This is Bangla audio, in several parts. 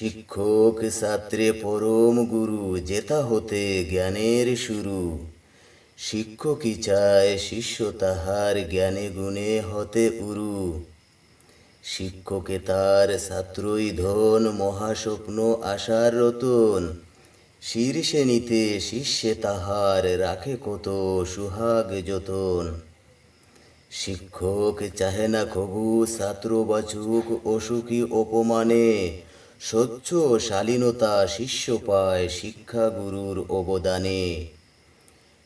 শিক্ষক, ছাত্রে, পরম গুরু জেতা হতে জ্ঞানের শুরু। শিক্ষকই চায় শিষ্য তাহার জ্ঞানে গুণে হতে উরু। শিক্ষকে তার ছাত্রই ধন, মহাস্বপ্ন, আশার রতন। শীর্ষে নিতে শিষ্যে তাহার রাখে কত সুহাগ যতন। শিক্ষক চাহে না কবু, ছাত্র বাচুক অসুখী অপমানে। স্বচ্ছ শালীনতা শিষ্য পায় শিক্ষা গুরুর অবদানে।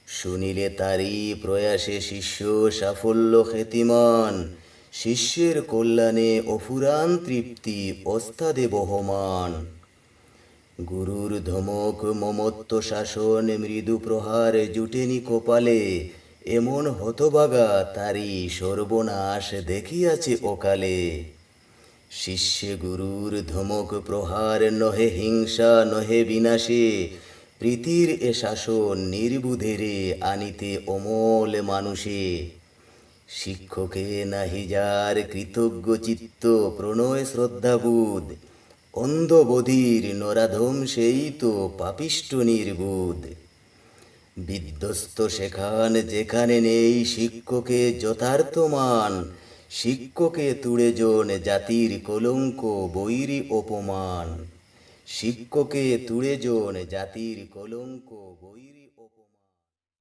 শুনিলে তারই প্রয়াসে শিষ্য সাফল্য খ্যাতিমান, শিষ্যের কল্যাণে অফুরান তৃপ্তি ওস্তাদে বহমান। গুরুর ধমক, মমত্ব, শাসন, মৃদু প্রহার জুটেনি কপালে, এমন হতবাগা তারি সর্বনাশ দেখিয়াছে অকালে। শিষ্যে গুরুর ধমক প্রহার, নহে হিংসা, নহে বিনাশে। প্রীতির এ শাসন নির্বুধেরে আনিতে অমল মানুষে। শিক্ষকে নাহি যার কৃতজ্ঞ চিত্ত, প্রণয় শ্রদ্ধাবোধ। অন্ধবধির নরাধম সেই তো পাপিষ্ট নির্বোধ। বিধ্বস্ত সেখান যেখানে নেই শিক্ষকে যথার্থ মান শিক্ষকে তুড়ে জন জাতির কলঙ্ক বৈরী অপমান। শিক্ষকে তুড়ে জন জাতির কলঙ্ক বৈরী